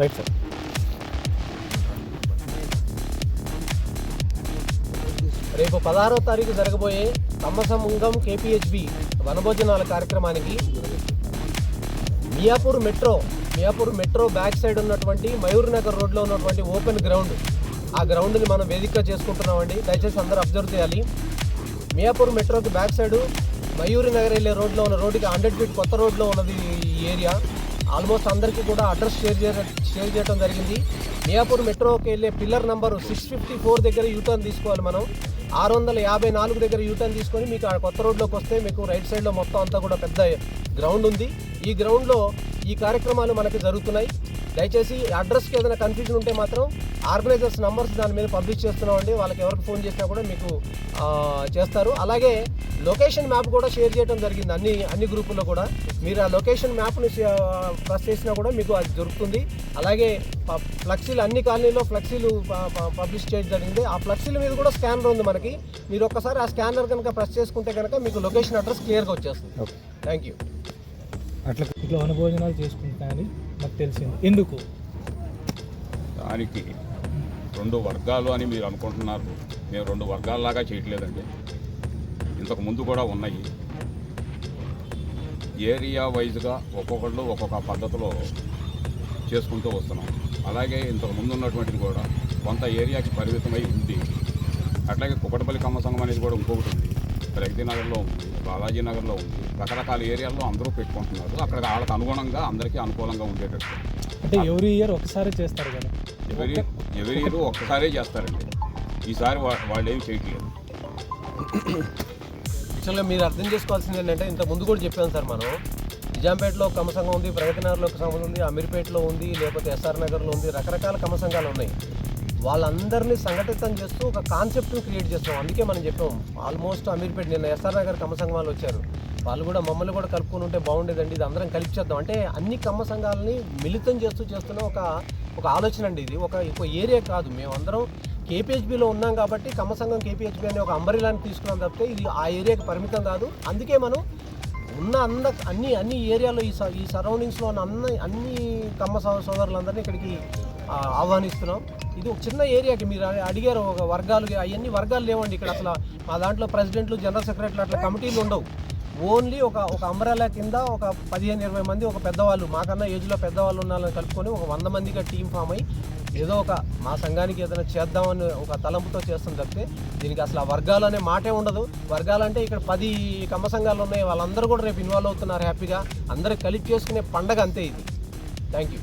Right sir రేపు పదహారో తారీఖు జరగబోయే తమ్మసముంగం కేపీహెచ్బి వనభోజనాల కార్యక్రమానికి Miyapur metro Miyapur metro back side ఉన్నటువంటి మయూర్ నగర్ రోడ్లో ఉన్నటువంటి ఓపెన్ గ్రౌండ్. ఆ గ్రౌండ్ని మనం వేదిక చేసుకుంటున్నామండి. దయచేసి అందరూ అబ్జర్వ్ చేయాలి. మియాపూర్ మెట్రోకి బ్యాక్ సైడ్ మయూరి నగర్ వెళ్ళే రోడ్లో ఉన్న రోడ్డుకి హండ్రెడ్ ఫీట్ కొత్త రోడ్లో ఉన్నది ఈ ఏరియా. ఆల్మోస్ట్ అందరికీ కూడా అడ్రస్ షేర్ చేయ షేర్ చేయడం జరిగింది. మియాపూర్ మెట్రోకి వెళ్ళే pillar number six fifty four దగ్గర యూటర్న్ తీసుకోవాలి మనం. ఆరు వందల యాభై నాలుగు దగ్గర యూటర్న్ తీసుకొని మీకు ఆ కొత్త రోడ్లోకి వస్తే మీకు రైట్ సైడ్లో మొత్తం అంతా కూడా పెద్ద గ్రౌండ్ ఉంది. ఈ గ్రౌండ్లో ఈ కార్యక్రమాలు మనకి జరుగుతున్నాయి. దయచేసి అడ్రస్కి ఏదైనా కన్ఫ్యూజన్ ఉంటే మాత్రం ఆర్గనైజర్స్ నంబర్స్ దాని మీద పబ్లిష్ చేస్తున్నామండి. వాళ్ళకి ఎవరికి ఫోన్ చేసినా కూడా మీకు చేస్తారు. అలాగే లొకేషన్ మ్యాప్ కూడా షేర్ చేయడం జరిగింది. అన్ని అన్ని గ్రూపుల్లో కూడా. మీరు ఆ లొకేషన్ మ్యాప్ని ప్రెస్ చేసినా కూడా మీకు అది దొరుకుతుంది. అలాగే ప- ఫ్లెక్సీలు అన్ని కాలనీలో ఫ్లెక్సీలు పబ్లిష్ చేయడం జరిగింది. ఆ ఫ్లెక్సీల మీద కూడా స్కానర్ ఉంది మనకి. మీరు ఒక్కసారి ఆ స్కానర్ కనుక ప్రెస్ చేసుకుంటే కనుక మీకు లొకేషన్ అడ్రస్ క్లియర్గా వచ్చేస్తుంది. Thank you. అట్లా ఇట్లా వనభోజనాలు చేసుకుంటానని నాకు తెలిసింది. ఎందుకు? దానికి రెండు వర్గాలు అని మీరు అనుకుంటున్నారు. మేము రెండు వర్గాల్లాగా చేయట్లేదండి. ఇంతకు ముందు కూడా ఉన్నాయి. ఏరియా వైజ్గా ఒక్కొక్కళ్ళు ఒక్కొక్క పద్ధతిలో చేసుకుంటూ వస్తున్నాం. అలాగే ఇంతకు ముందు ఉన్నటువంటిది కూడా కొంత ఏరియాకి పరిమితమై ఉంది. అట్లాగే కుకటపల్లి కమ్మ సంఘం అనేది కూడా ఇంకొకటి ఉంది. ప్రగతి నగర్లో ఉంది బాలాజీ నగర్లో ఉంది. రకరకాల ఏరియాల్లో అందరూ పెట్టుకుంటున్నారు. అక్కడ వాళ్ళకి అనుగుణంగా అందరికీ అనుకూలంగా ఉండేటట్టు. అంటే ఎవ్రీ ఇయర్ ఒకసారి చేస్తారు కదా? ఎవరి ఎవరి ఇయర్ ఒక్కసారే చేస్తారండి. ఈసారి వాళ్ళు ఏం చేయట్లేదు. యాక్చువల్గా మీరు అర్థం చేసుకోవాల్సింది ఏంటంటే ఇంత ముందు కూడా చెప్పాను సార్ మనం నిజాంపేటలో కమ సంఘం ఉంది ప్రగతి నగర్లో ఒక సంఘం ఉంది అమీర్పేటలో ఉంది లేకపోతే ఎస్ఆర్ నగర్లో ఉంది రకరకాల కమ సంఘాలు ఉన్నాయి. వాళ్ళందరినీ సంఘటితం చేస్తూ ఒక కాన్సెప్ట్ని క్రియేట్ చేస్తాం అందుకే మనం చెప్పాం ఆల్మోస్ట్ అమీర్పేట నిన్న ఎస్ఆర్ నగర్ కమ సంఘం వాళ్ళు వచ్చారు. వాళ్ళు కూడా మమ్మల్ని కూడా కలుపుకొని ఉంటే బాగుండేదండి ఇది అందరం కలిపి చేద్దాం. అంటే అన్ని కమ్మ సంఘాలని మిళితం చేస్తూ చేస్తున్న ఒక ఒక ఆలోచన అండి ఇది. ఒక ఒక ఏరియా కాదు మేమందరం కేపీహెచ్బిలో ఉన్నాం కాబట్టి కమ్మ సంఘం కేపీహెచ్బి అనే ఒక అంబరిలాని తీసుకున్నాం తప్పితే ఇది ఆ ఏరియాకి పరిమితం కాదు. అందుకే మనం ఉన్న అంద అన్ని అన్ని ఏరియాలో ఈ స- ఈ సరౌండింగ్స్లో ఉన్న అన్ని అన్ని కమ్మ సోదరులందరినీ ఇక్కడికి ఆహ్వానిస్తున్నాం. ఇది ఒక చిన్న ఏరియాకి మీరు అడిగారు ఒక వర్గాలు అవన్నీ వర్గాలు లేవండి ఇక్కడ అసలు. మా దాంట్లో ప్రెసిడెంట్లు జనరల్ సెక్రటరీలు అట్లా కమిటీలు ఉండవు. ఓన్లీ ఒక ఒక అంబ్రెలా కింద ఒక పదిహేను ఇరవై మంది ఒక పెద్దవాళ్ళు మాకన్నా ఏజ్లో పెద్దవాళ్ళు ఉన్నారని కలుపుకొని ఒక వంద మందిగా టీం ఫామ్ అయ్యి ఏదో ఒక మా సంఘానికి ఏదైనా చేద్దామని ఒక తలంపుతో చేస్తుంది తప్పితే దీనికి అసలు ఆ వర్గాలు అనే మాటే ఉండదు. వర్గాలు అంటే ఇక్కడ పది కమ్మ సంఘాలు ఉన్నాయి వాళ్ళందరూ కూడా రేపు ఇన్వాల్వ్ అవుతున్నారు హ్యాపీగా. అందరూ కలిపి చేసుకునే పండగ అంతే ఇది. Thank you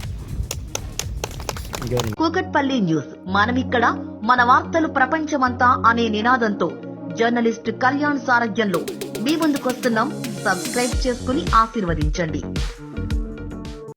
Kukatpally news. మనమిక్కడ మన వార్తలు ప్రపంచమంతా అనే నినాదంతో జర్నలిస్ట్ కళ్యాణ్ సారథ్యంలో మీ ముందుకొస్తున్నాం. సబ్స్క్రైబ్ చేసుకుని ఆశీర్వదించండి.